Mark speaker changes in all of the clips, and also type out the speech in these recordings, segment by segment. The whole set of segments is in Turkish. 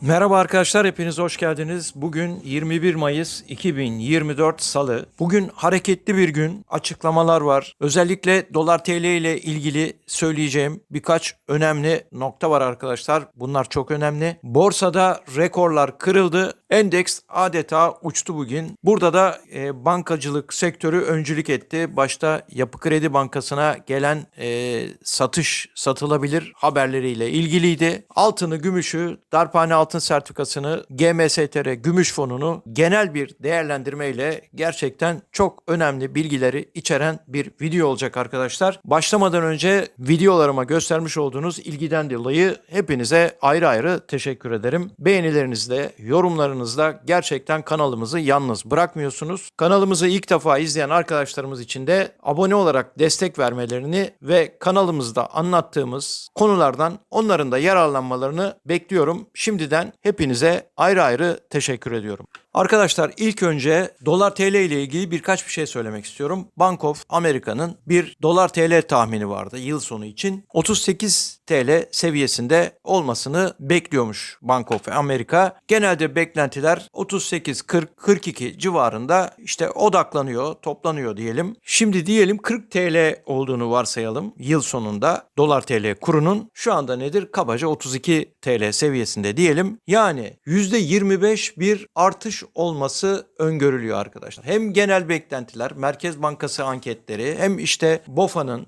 Speaker 1: Merhaba arkadaşlar, hepiniz hoş geldiniz. Bugün 21 Mayıs 2024 Salı. Bugün hareketli bir gün, açıklamalar var. Özellikle dolar TL ile ilgili söyleyeceğim birkaç önemli nokta var arkadaşlar. Bunlar çok önemli. Borsada rekorlar kırıldı. Endeks adeta uçtu bugün. Burada da e, bankacılık sektörü öncülük etti. Başta Yapı Kredi Bankası'na gelen e, satış satılabilir haberleriyle ilgiliydi. Altını, gümüşü, darphane altın sertifikasını, GMSTR gümüş fonunu genel bir değerlendirmeyle gerçekten çok önemli bilgileri içeren bir video olacak arkadaşlar. Başlamadan önce videolarıma göstermiş olduğunuz ilgiden dolayı hepinize ayrı ayrı teşekkür ederim. Beğenilerinizle, yorumlarınızla gerçekten kanalımızı yalnız bırakmıyorsunuz. Kanalımızı ilk defa izleyen arkadaşlarımız için de abone olarak destek vermelerini ve kanalımızda anlattığımız konulardan onların da yararlanmalarını bekliyorum. Şimdiden hepinize ayrı ayrı teşekkür ediyorum. Arkadaşlar ilk önce dolar TL ile ilgili birkaç bir şey söylemek istiyorum. Bank of America'nın bir dolar TL tahmini vardı yıl sonu için. 38 TL seviyesinde olmasını bekliyormuş Bank of America. Genelde beklentiler 38 40 42 civarında işte odaklanıyor, toplanıyor diyelim. Şimdi diyelim 40 TL olduğunu varsayalım yıl sonunda dolar TL kurunun şu anda nedir? Kabaca 32 TL seviyesinde diyelim. Yani %25 bir artış olması öngörülüyor arkadaşlar. Hem genel beklentiler, Merkez Bankası anketleri hem işte BOFA'nın,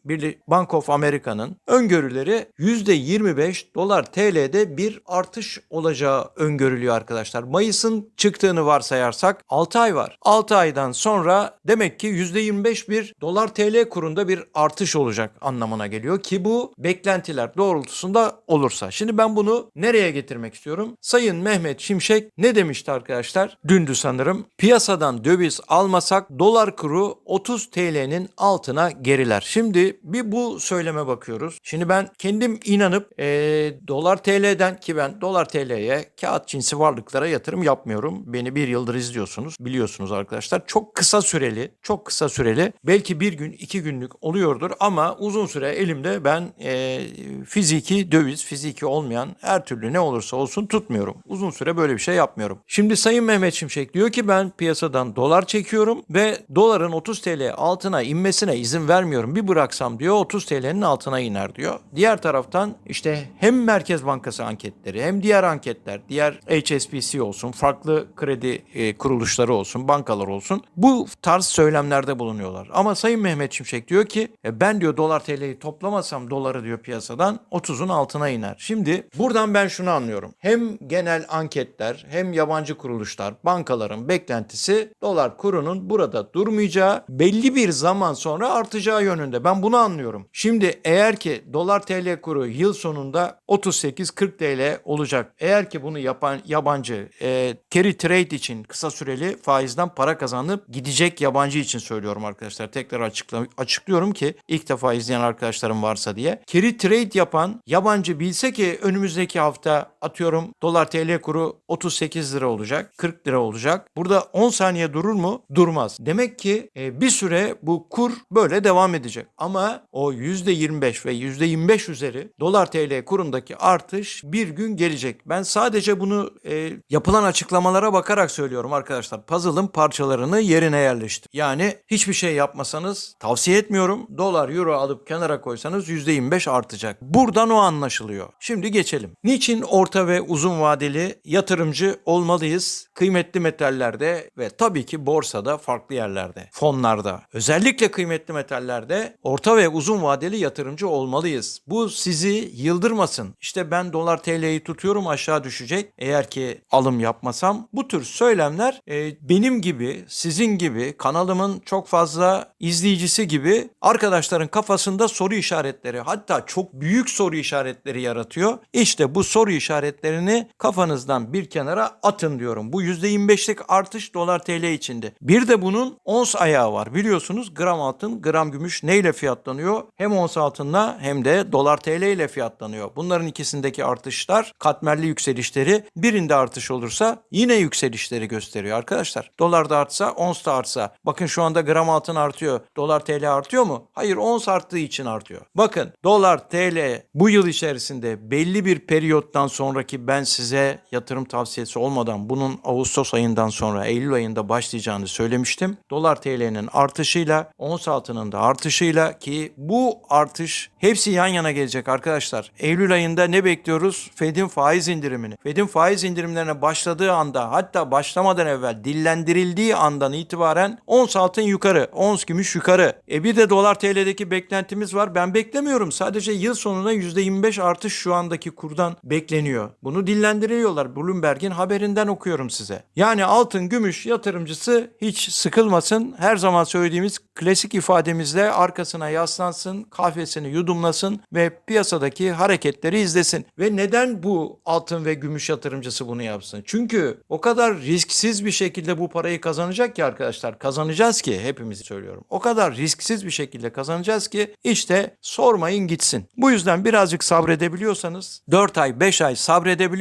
Speaker 1: Bank of America'nın öngörüleri %25 dolar TL'de bir artış olacağı öngörülüyor arkadaşlar. Mayıs'ın çıktığını varsayarsak 6 ay var. 6 aydan sonra demek ki %25 bir dolar TL kurunda bir artış olacak anlamına geliyor ki bu beklentiler doğrultusunda olursa. Şimdi ben bunu nereye getirmek istiyorum? Sayın Mehmet Şimşek ne demişti arkadaşlar? Dündü sanırım. Piyasadan döviz almasak dolar kuru 30 TL'nin altına geriler. Şimdi bir bu söyleme bakıyoruz. Şimdi ben kendim inanıp eee, dolar TL'den ki ben dolar TL'ye kağıt cinsi varlıklara yatırım yapmıyorum. Beni bir yıldır izliyorsunuz. Biliyorsunuz arkadaşlar. Çok kısa süreli, çok kısa süreli. Belki bir gün, iki günlük oluyordur ama uzun süre elimde ben eee, fiziki döviz, fiziki olmayan her türlü ne olursa olsun tutmuyorum. Uzun süre böyle bir şey yapmıyorum. Şimdi Sayın Mehmet Şimşek diyor ki ben piyasadan dolar çekiyorum ve doların 30 TL altına inmesine izin vermiyorum. Bir bıraksam diyor 30 TL'nin altına iner diyor. Diğer taraftan işte hem Merkez Bankası anketleri hem diğer anketler, diğer HSBC olsun, farklı kredi e, kuruluşları olsun, bankalar olsun bu tarz söylemlerde bulunuyorlar. Ama Sayın Mehmet Şimşek diyor ki e, ben diyor dolar TL'yi toplamasam doları diyor piyasadan 30'un altına iner. Şimdi buradan ben şunu anlıyorum. Hem genel anketler hem yabancı kuruluşlar, bankaların beklentisi dolar kurunun burada durmayacağı, belli bir zaman sonra artacağı yönünde. Ben bunu anlıyorum. Şimdi eğer ki dolar TL kuru yıl sonunda 38-40 TL olacak. Eğer ki bunu yapan yabancı e, carry trade için kısa süreli faizden para kazanıp gidecek yabancı için söylüyorum arkadaşlar. Tekrar açıkla, açıklıyorum ki ilk defa izleyen arkadaşlarım varsa diye. Carry trade yapan yabancı bilse ki önümüzdeki hafta atıyorum dolar TL kuru 38 lira olacak, 40 lira olacak. Burada 10 saniye durur mu? Durmaz. Demek ki e, bir süre bu kur böyle devam edecek. Ama o %25 ve %25 üzeri dolar TL kurundaki artış bir gün gelecek. Ben sadece bunu e, yapılan açıklamalara bakarak söylüyorum arkadaşlar. Puzzle'ın parçalarını yerine yerleştir. Yani hiçbir şey yapmasanız tavsiye etmiyorum. Dolar, euro alıp kenara koysanız %25 artacak. Buradan o anlaşılıyor. Şimdi geçelim. Niçin orta ve uzun vadeli yatırımcı olmalıyız? Kıymetli metallerde ve tabii ki borsada farklı yerlerde, fonlarda. Özellikle kıymetli metallerde orta ve uzun vadeli yatırımcı olmalıyız. Bu sizi yıldırmasın. İşte ben dolar TL'yi tutuyorum aşağı düşecek. Eğer ki alım yapmasam bu tür söylemler e, benim gibi, sizin gibi, kanalımın çok fazla izleyicisi gibi arkadaşların kafasında soru işaretleri hatta çok büyük soru işaretleri yaratıyor. İşte bu soru işaretlerini kafanızdan bir kenara atın diyorum. Bu %25'lik artış dolar TL içinde. Bir de bunun ons ayağı var. Biliyorsunuz gram altın, gram gümüş neyle fiyatlanıyor? Hem ons altınla hem de dolar TL ile fiyatlanıyor. Bunların ikisindeki artışlar katmerli yükselişleri birinde artış olursa yine yükselişleri gösteriyor arkadaşlar. Dolar da artsa, ons da artsa. Bakın şu anda gram altın artıyor. Dolar TL artıyor mu? Hayır ons arttığı için artıyor. Bakın dolar TL bu yıl içerisinde belli bir periyottan sonraki ben ben size yatırım tavsiyesi olmadan bunun Ağustos ayından sonra Eylül ayında başlayacağını söylemiştim. Dolar TL'nin artışıyla, ons altının da artışıyla ki bu artış hepsi yan yana gelecek arkadaşlar. Eylül ayında ne bekliyoruz? Fed'in faiz indirimini. Fed'in faiz indirimlerine başladığı anda hatta başlamadan evvel dillendirildiği andan itibaren ons altın yukarı, ons gümüş yukarı. E bir de dolar TL'deki beklentimiz var. Ben beklemiyorum. Sadece yıl sonuna %25 artış şu andaki kurdan bekleniyor. Bunu dillendiriyorlar. Bloomberg'in haberinden okuyorum size. Yani altın gümüş yatırımcısı hiç sıkılmasın. Her zaman söylediğimiz klasik ifademizle arkasına yaslansın, kahvesini yudumlasın ve piyasadaki hareketleri izlesin. Ve neden bu altın ve gümüş yatırımcısı bunu yapsın? Çünkü o kadar risksiz bir şekilde bu parayı kazanacak ki arkadaşlar. Kazanacağız ki hepimiz söylüyorum. O kadar risksiz bir şekilde kazanacağız ki işte sormayın gitsin. Bu yüzden birazcık sabredebiliyorsanız 4 ay 5 ay sabredebiliyorsanız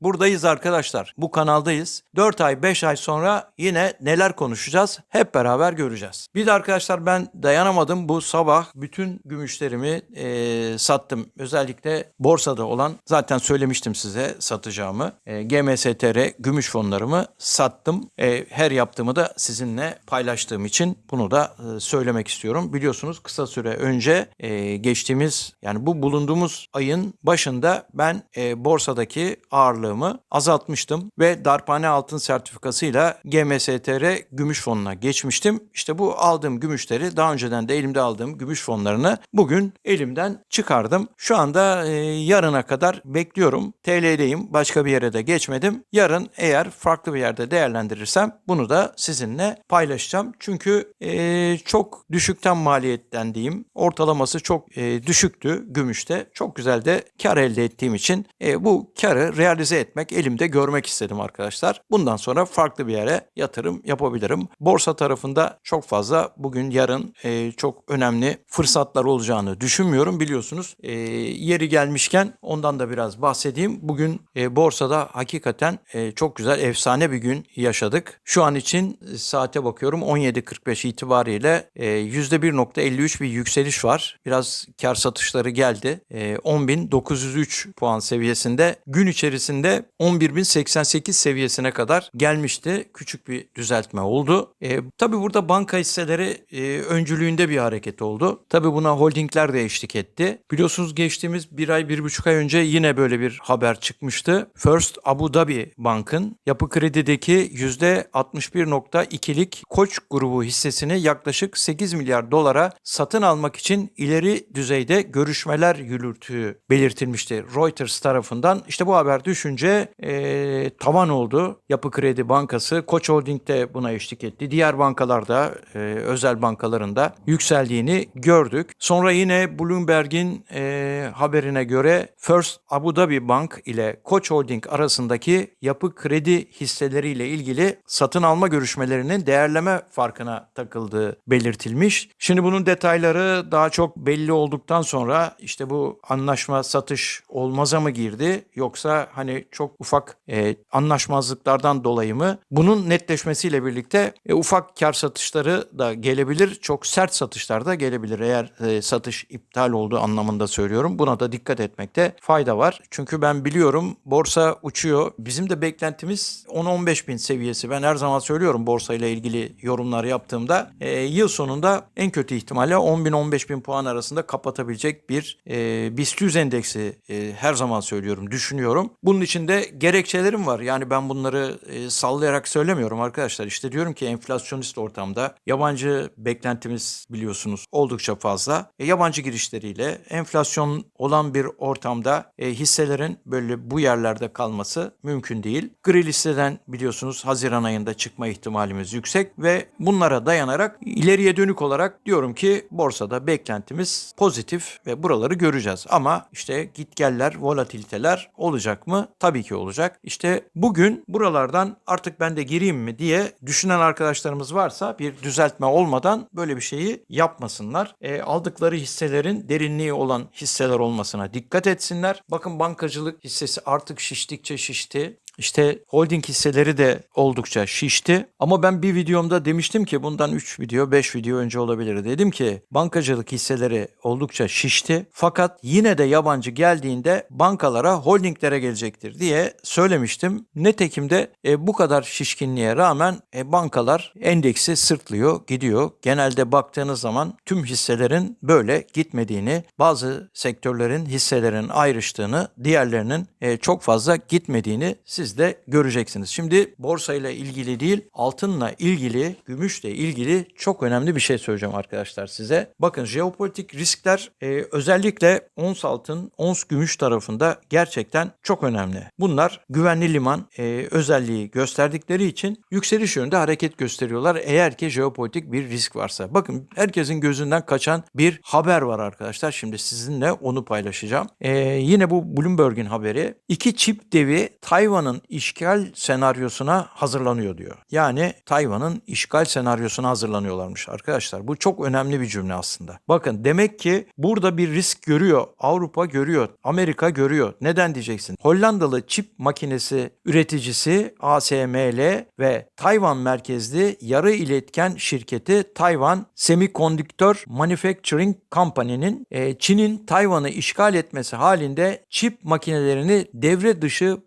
Speaker 1: buradayız arkadaşlar. Bu kanaldayız. 4 ay 5 ay sonra yine neler konuşacağız hep beraber göreceğiz. Bir de arkadaşlar ben dayanamadım bu sabah bütün gümüşlerimi eee, sattım. Özellikle borsada olan zaten söylemiştim size satacağımı. E, GMSTR gümüş fonlarımı sattım. E, her yaptığımı da sizinle paylaştığım için bunu da e, söylemek istiyorum. Biliyorsunuz kısa süre önce e, geçtiğimiz yani bu bulunduğumuz ayın başında ben e, borsadaki ağırlığımı azaltmıştım ve darphane altın sertifikasıyla GMSTR gümüş fonuna geçmiştim. İşte bu aldığım gümüşleri daha önceden de elimde aldığım gümüş fonlarını bugün elimden çıkardım. Şu anda e, yarına kadar bekliyorum. TL'deyim. Başka bir yere de geçmedim. Yarın eğer farklı bir yerde değerlendirirsem bunu da sizinle paylaşacağım. Çünkü e, çok düşükten maliyetten diyeyim. Ortalaması çok e, düşüktü gümüşte. Çok güzel de kar elde ettiğim için e, bu karı realize etmek, elimde görmek istedim arkadaşlar. Bundan sonra farklı bir yere yatırım yapabilirim. Borsa tarafında çok fazla bugün yarın e, çok önemli fırsatlar olacağını düşünmüyorum. Biliyorsunuz e, yeri gelmişken ondan da biraz bahsedeyim. Bugün e, borsada hakikaten e, çok güzel efsane bir gün yaşadık. Şu an için saate bakıyorum 17.45 itibariyle e, %1.53 bir yükseliş var. Biraz kar satışları geldi. E, 10.903 puan seviyesinde gün içerisinde 11.088 seviyesine kadar gelmişti. Küçük bir düzeltme oldu. E, tabii burada banka hisseleri e, öncülüğünde bir hareket oldu. Tabii buna holdingler de eşlik etti. Biliyorsunuz geçtiğimiz bir ay, bir buçuk ay önce yine böyle bir haber çıkmıştı. First Abu Dhabi Bank'ın yapı kredideki %61.2'lik Koç grubu hissesini yaklaşık 8 milyar dolara satın almak için ileri düzeyde görüşmeler yürüttüğü belirtilmişti Reuters tarafından. İşte bu haber düşünce eee, tavan oldu. Yapı Kredi Bankası, Koç Holding de buna eşlik etti. Diğer bankalarda, eee, özel bankalarında yükseldiğini gördük. Sonra yine Bloomberg'in eee, haberine göre First Abu Dhabi Bank ile Koç Holding arasındaki yapı kredi hisseleriyle ilgili satın alma görüşmelerinin değerleme farkına takıldığı belirtilmiş. Şimdi bunun detayları daha çok belli olduktan sonra işte bu anlaşma satış olmaza mı girdi yoksa hani çok ufak e, anlaşmazlıklardan dolayı mı? Bunun netleşmesiyle birlikte e, ufak kar satışları da gelebilir. Çok sert satışlar da gelebilir. Eğer e, satış iptal olduğu anlamında söylüyorum. Buna da dikkat etmekte fayda var. Çünkü ben biliyorum borsa uçuyor. Bizim de beklentimiz 10-15 bin seviyesi. Ben her zaman söylüyorum borsa ile ilgili yorumlar yaptığımda e, yıl sonunda en kötü ihtimalle 10 bin 15 bin puan arasında kapatabilecek bir e, BIST 100 endeksi e, her zaman söylüyorum, düşünüyorum. Bunun için de gerekçelerim var. Yani ben bunları e, sallayarak söylemiyorum arkadaşlar. İşte diyorum ki enflasyonist ortamda yabancı beklentimiz biliyorsunuz oldukça fazla. E, yabancı girişleriyle enflasyon olan bir ortamda e, hisselerin böyle bu yerlerde kalması mümkün değil. Gri listeden biliyorsunuz Haziran ayında çıkma ihtimalimiz yüksek ve bunlara dayanarak ileriye dönük olarak diyorum ki borsada beklentimiz pozitif ve buraları göreceğiz. Ama işte gitgeller, volatiliteler olacak mı? Tabii ki olacak. İşte bugün buralardan artık ben de gireyim mi diye düşünen arkadaşlarımız varsa bir düzeltme olmadan böyle bir şeyi yapmasınlar. E, aldıkları hisselerin derinliği olan hisseler olmasına dikkat etsinler. Bakın bankacılık hissesi artık şiştikçe şişti. İşte holding hisseleri de oldukça şişti. Ama ben bir videomda demiştim ki bundan 3 video 5 video önce olabilir. Dedim ki bankacılık hisseleri oldukça şişti. Fakat yine de yabancı geldiğinde bankalara holdinglere gelecektir diye söylemiştim. Netekim de e, bu kadar şişkinliğe rağmen e, bankalar endeksi sırtlıyor gidiyor. Genelde baktığınız zaman tüm hisselerin böyle gitmediğini, bazı sektörlerin hisselerin ayrıştığını, diğerlerinin e, çok fazla gitmediğini siz de göreceksiniz. Şimdi borsayla ilgili değil, altınla ilgili, gümüşle ilgili çok önemli bir şey söyleyeceğim arkadaşlar size. Bakın jeopolitik riskler e, özellikle ons altın, ons gümüş tarafında gerçekten çok önemli. Bunlar güvenli liman e, özelliği gösterdikleri için yükseliş yönünde hareket gösteriyorlar eğer ki jeopolitik bir risk varsa. Bakın herkesin gözünden kaçan bir haber var arkadaşlar. Şimdi sizinle onu paylaşacağım. E, yine bu Bloomberg'in haberi. İki çip devi Tayvan'ın işgal senaryosuna hazırlanıyor diyor. Yani Tayvan'ın işgal senaryosuna hazırlanıyorlarmış arkadaşlar. Bu çok önemli bir cümle aslında. Bakın demek ki burada bir risk görüyor. Avrupa görüyor. Amerika görüyor. Neden diyeceksin? Hollandalı çip makinesi üreticisi ASML ve Tayvan merkezli yarı iletken şirketi Tayvan Semiconductor Manufacturing Company'nin e, Çin'in Tayvan'ı işgal etmesi halinde çip makinelerini devre dışı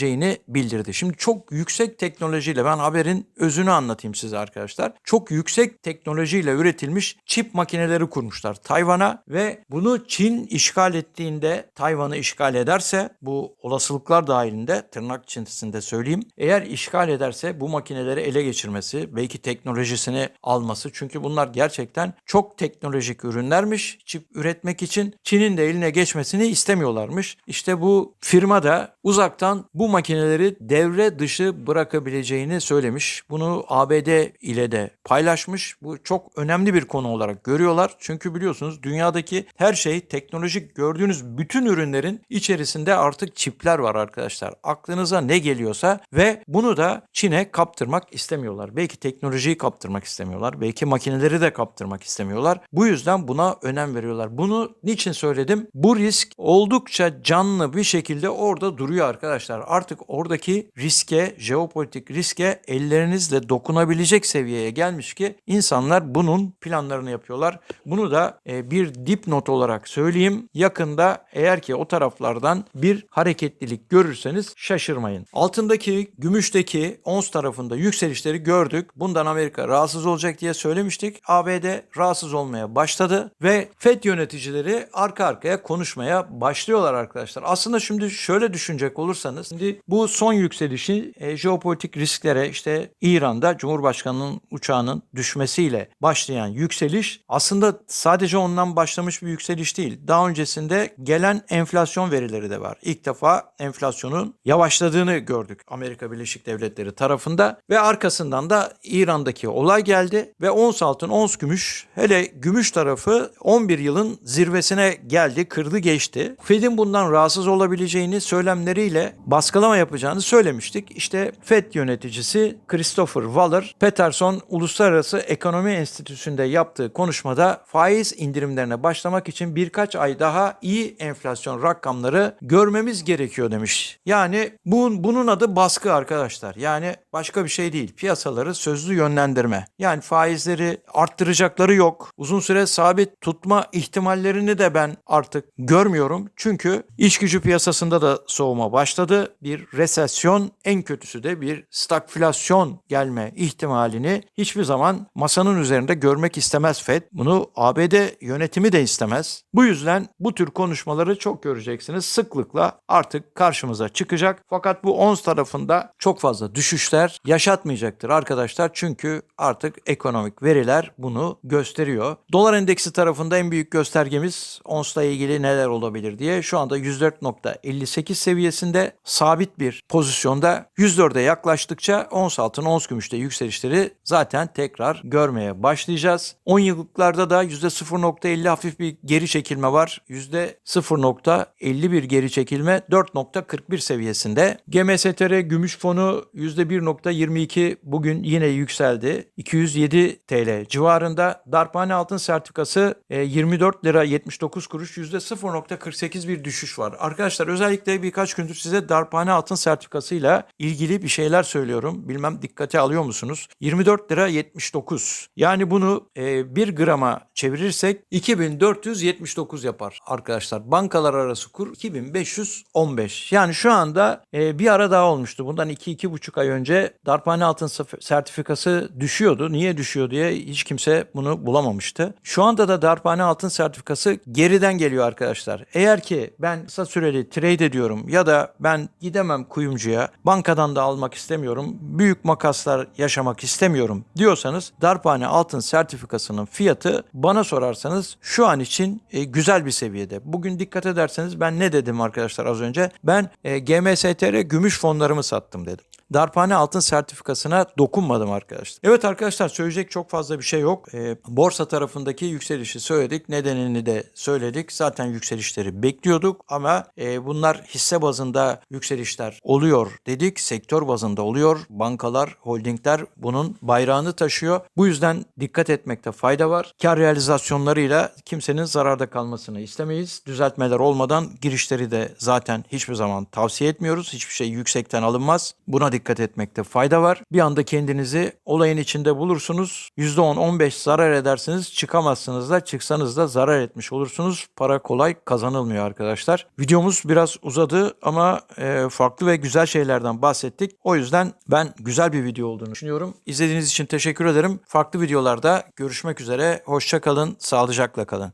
Speaker 1: bırakabileceğini bildirdi. Şimdi çok yüksek teknolojiyle ben haberin özünü anlatayım size arkadaşlar. Çok yüksek teknolojiyle üretilmiş çip makineleri kurmuşlar Tayvan'a ve bunu Çin işgal ettiğinde Tayvan'ı işgal ederse bu olasılıklar dahilinde tırnak içerisinde söyleyeyim. Eğer işgal ederse bu makineleri ele geçirmesi, belki teknolojisini alması çünkü bunlar gerçekten çok teknolojik ürünlermiş. Çip üretmek için Çin'in de eline geçmesini istemiyorlarmış. İşte bu firma da uzaktan bu makineleri devre dışı bırakabileceğini söylemiş. Bunu ABD ile de paylaşmış. Bu çok önemli bir konu olarak görüyorlar. Çünkü biliyorsunuz dünyadaki her şey teknolojik gördüğünüz bütün ürünlerin içerisinde artık çipler var arkadaşlar. Aklınıza ne geliyorsa ve bunu da Çin'e kaptırmak istemiyorlar. Belki teknolojiyi kaptırmak istemiyorlar. Belki makineleri de kaptırmak istemiyorlar. Bu yüzden buna önem veriyorlar. Bunu niçin söyledim? Bu risk oldukça canlı bir şekilde orada duruyor arkadaşlar. Oradaki riske, jeopolitik riske ellerinizle dokunabilecek seviyeye gelmiş ki insanlar bunun planlarını yapıyorlar. Bunu da e, bir dipnot olarak söyleyeyim. Yakında eğer ki o taraflardan bir hareketlilik görürseniz şaşırmayın. Altındaki, gümüşteki ons tarafında yükselişleri gördük. Bundan Amerika rahatsız olacak diye söylemiştik. ABD rahatsız olmaya başladı ve FED yöneticileri arka arkaya konuşmaya başlıyorlar arkadaşlar. Aslında şimdi şöyle düşünecek olursanız şimdi bu son yükselişi e, jeopolitik risklere işte İran'da Cumhurbaşkanı'nın uçağının düşmesiyle başlayan yükseliş aslında sadece ondan başlamış bir yükseliş değil. Daha öncesinde gelen enflasyon verileri de var. İlk defa enflasyonun yavaşladığını gördük Amerika Birleşik Devletleri tarafında ve arkasından da İran'daki olay geldi ve ons altın, ons gümüş hele gümüş tarafı 11 yılın zirvesine geldi, kırdı geçti. Fed'in bundan rahatsız olabileceğini söylemleriyle baskılama yapacağını söylemiştik. İşte Fed yöneticisi Christopher Waller, Peterson Uluslararası Ekonomi Enstitüsü'nde yaptığı konuşmada faiz indirimlerine başlamak için birkaç ay daha iyi enflasyon rakamları görmemiz gerekiyor demiş. Yani bu, bunun adı baskı arkadaşlar. Yani başka bir şey değil. Piyasaları sözlü yönlendirme. Yani faizleri arttıracakları yok. Uzun süre sabit tutma ihtimallerini de ben artık görmüyorum. Çünkü iş gücü piyasasında da soğuma başladı. Bir resesyon en kötüsü de bir stagflasyon gelme ihtimalini hiçbir zaman masanın üzerinde görmek istemez FED. Bunu ABD yönetimi de istemez. Bu yüzden bu tür konuşmaları çok göreceksiniz. Sıklıkla artık karşımıza çıkacak. Fakat bu ons tarafında çok fazla düşüşler yaşatmayacaktır arkadaşlar. Çünkü artık ekonomik veriler bunu gösteriyor. Dolar endeksi tarafında en büyük göstergemiz onsla ilgili neler olabilir diye şu anda 104.58 seviyesinde sabit bir pozisyonda 104'e yaklaştıkça ons altın, ons gümüşte yükselişleri zaten tekrar görmeye başlayacağız. 10 yıllıklarda da %0.50 hafif bir geri çekilme var. %0.51 geri çekilme 4.41 seviyesinde. GMSTR gümüş fonu %1.22 bugün yine yükseldi. 207 TL civarında. Darphane altın sertifikası e, 24 lira 79 kuruş %0.48 bir düşüş var. Arkadaşlar özellikle birkaç gündür size darphane darphane altın sertifikasıyla ilgili bir şeyler söylüyorum. Bilmem dikkate alıyor musunuz? 24 lira 79. Yani bunu e, 1 grama çevirirsek 2479 yapar arkadaşlar. Bankalar arası kur 2515. Yani şu anda e, bir ara daha olmuştu. Bundan 2-2,5 ay önce darphane altın sertifikası düşüyordu. Niye düşüyor diye hiç kimse bunu bulamamıştı. Şu anda da darphane altın sertifikası geriden geliyor arkadaşlar. Eğer ki ben kısa süreli trade ediyorum ya da ben gidemem kuyumcuya bankadan da almak istemiyorum. Büyük makaslar yaşamak istemiyorum diyorsanız darphane altın sertifikasının fiyatı bana sorarsanız şu an için e, güzel bir seviyede. Bugün dikkat ederseniz ben ne dedim arkadaşlar az önce? Ben e, GMSTR gümüş fonlarımı sattım dedim. Darphane altın sertifikasına dokunmadım arkadaşlar. Evet arkadaşlar söyleyecek çok fazla bir şey yok. Ee, borsa tarafındaki yükselişi söyledik. Nedenini de söyledik. Zaten yükselişleri bekliyorduk ama e, bunlar hisse bazında yükselişler oluyor dedik. Sektör bazında oluyor. Bankalar, holdingler bunun bayrağını taşıyor. Bu yüzden dikkat etmekte fayda var. Kar realizasyonlarıyla kimsenin zararda kalmasını istemeyiz. Düzeltmeler olmadan girişleri de zaten hiçbir zaman tavsiye etmiyoruz. Hiçbir şey yüksekten alınmaz. Buna dikkat etmekte fayda var. Bir anda kendinizi olayın içinde bulursunuz. %10-15 zarar edersiniz. Çıkamazsınız da çıksanız da zarar etmiş olursunuz. Para kolay kazanılmıyor arkadaşlar. Videomuz biraz uzadı ama e, farklı ve güzel şeylerden bahsettik. O yüzden ben güzel bir video olduğunu düşünüyorum. İzlediğiniz için teşekkür ederim. Farklı videolarda görüşmek üzere. Hoşça kalın, sağlıcakla kalın.